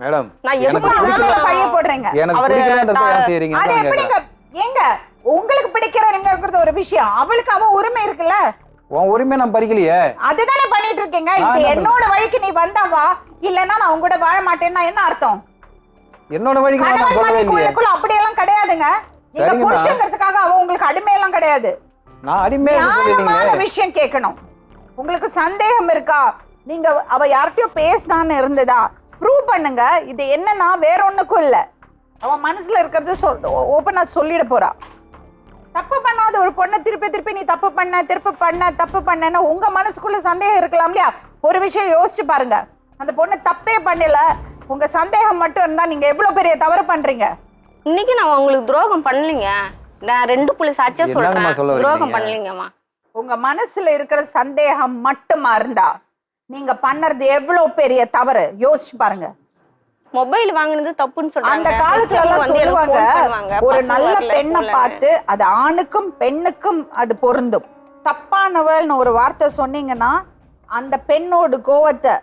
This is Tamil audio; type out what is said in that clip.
மேடம் நான் அவன் பழிய போடுறீங்க எனக்கு பிடிக்கலன்றத ஏன் தா- செய்றீங்க? அது எப்படிங்க? ஏங்க உங்களுக்கு பிடிக்கிறதுங்கிறது ஒரு விஷயம். அவளுக்கு அவ உரிமை இருக்குல்ல? உன் உரிமை நான் பறிக்கலையே. அதுதானே பண்ணிட்டு இருக்கீங்க இது என்ன என்னோட வழிக்கு நீ வந்தா வா இல்லன்னா நான் உங்க கூட வாழ மாட்டேன்னா என்ன அர்த்தம்? என்னோட வழிக்கு நான் சொல்லவே இல்லையே. மனைவிக்குள்ளுக்குள்ள அப்படியெல்லாம் கிடையாதுங்க. நீங்க. புருஷங்கிறதுக்காக அவ உங்களுக்கு அடிமையெல்லாம் கிடையாது. நான் நியாயமான சொல்லிட்டீங்க விஷயம் கேட்கணும். உங்களுக்கு சந்தேகம் இருக்கா? நீங்க அவ யார்கிட்டயோ பேசினான்னு இருந்ததா? ப்ரூவ் பண்ணுங்க. இது என்னன்னா வேற ஒண்ணுக்கும் இல்ல. அவன் மனசுல இருக்கிறது சொல் ஓப்பனா சொல்லிட போறா. தப்பு பண்ணாத ஒரு பொண்ணை திருப்பி திருப்பி நீ தப்பு பண்ண திருப்பி பண்ண தப்பு பண்ணன்னு உங்க மனசுக்குள்ள சந்தேகம் இருக்கலாம் இல்லையா? ஒரு விஷயம் யோசிச்சு பாருங்க. அந்த பொண்ணு தப்பே பண்ணல. உங்க சந்தேகம் மட்டும் இருந்தா நீங்க எவ்வளவு பெரிய தவறு பண்றீங்க? இன்னைக்கு நான் உங்களுக்கு துரோகம் பண்ணலைங்க. நான் ரெண்டு புள்ளி சாட்சியா சொல்றேன். துரோகம்? பண்ணலைங்கம்மா. உங்க மனசுல இருக்கிற சந்தேகம் மட்டுமா இருந்தா நீங்க பண்ணறது எவ்வளவு பெரிய தவறு? யோசிச்சு பாருங்க. மொபைல் வாங்குனது தப்புன்னு சொல்றாங்க. அந்த காலத்துல எல்லாம் சொல்லுவாங்க ஒரு நல்ல பெண்ணை. பார்த்து அது ஆணுக்கும் பெண்ணுக்கும் அது பொருந்தும். தப்பானவள்னு ஒரு வார்த்தை சொன்னீங்கன்னா அந்த பெண்ணோட கோவத்தை